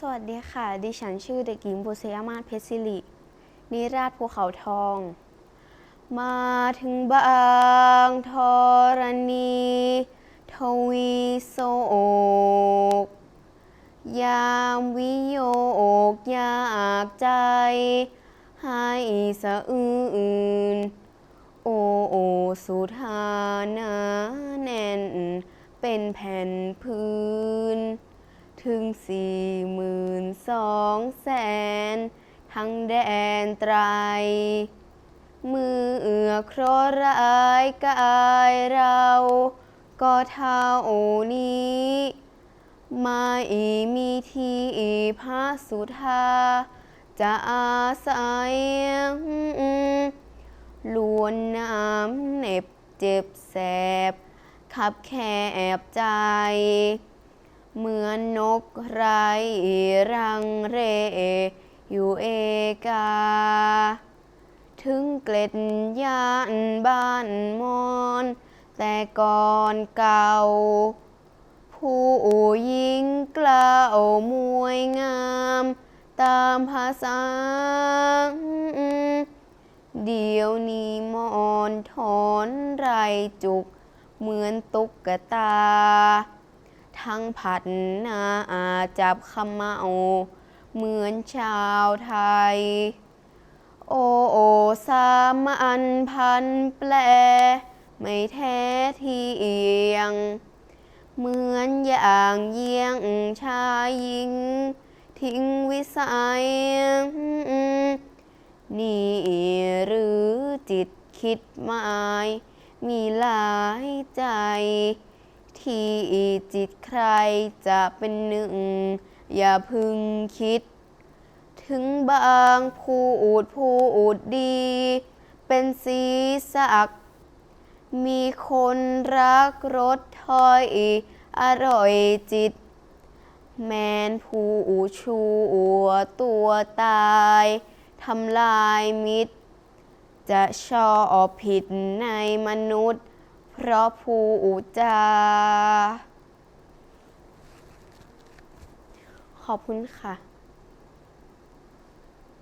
สวัสดีค่ะ ดิฉันชื่อเด็กหญิงบุษยมาศเพชรศิริ นิราชภูเขาทอง มาถึงบางธรณี ทวีโศก ยามวิโยกยากใจ ให้สะอื่น โอโอสุธานาแน่น เป็นแผ่นพื้น ถึงสี่หมื่นสองแสน ทั้งแดนไตร มือเอือโครร้ายกายเรา ก็เท่านี้ไม่มีที่พระสุธา จะอาศัยลวนน้ำเหน็บเจ็บแสบ ขับแคบใจ เหมือนนกไรรังเร อยู่เอกา ถึงเกล็ดยานบ้านมอน แต่ก่อนเก่า ผู้หญิงกล่าวมวยงาม ตามภาษา เดี๋ยวนี้มอนถอนไรจุก เหมือนตุ๊กตา ทั้งผัดนาจับขมเมาเหมือนชาวไทย โอโอสามัญพันแปล ไม่แท้ที่เอียง เหมือนอย่างเยี่ยงชายหญิง ทิ้งวิสัย นี่หรือจิตคิดหมาย มีหลายใจ ทีจิตใครจะเป็นหนึ่ง อย่าพึงคิด ถึงบางผู้อูดผู้อูดดี เป็นสีสัก มีคนรักรสถอยอร่อยจิต แมนผู้ชูหัวตัวตายทำลายมิตร จะชอบผิดในมนุษย์ พราะภูจา ขอบคุณค่ะ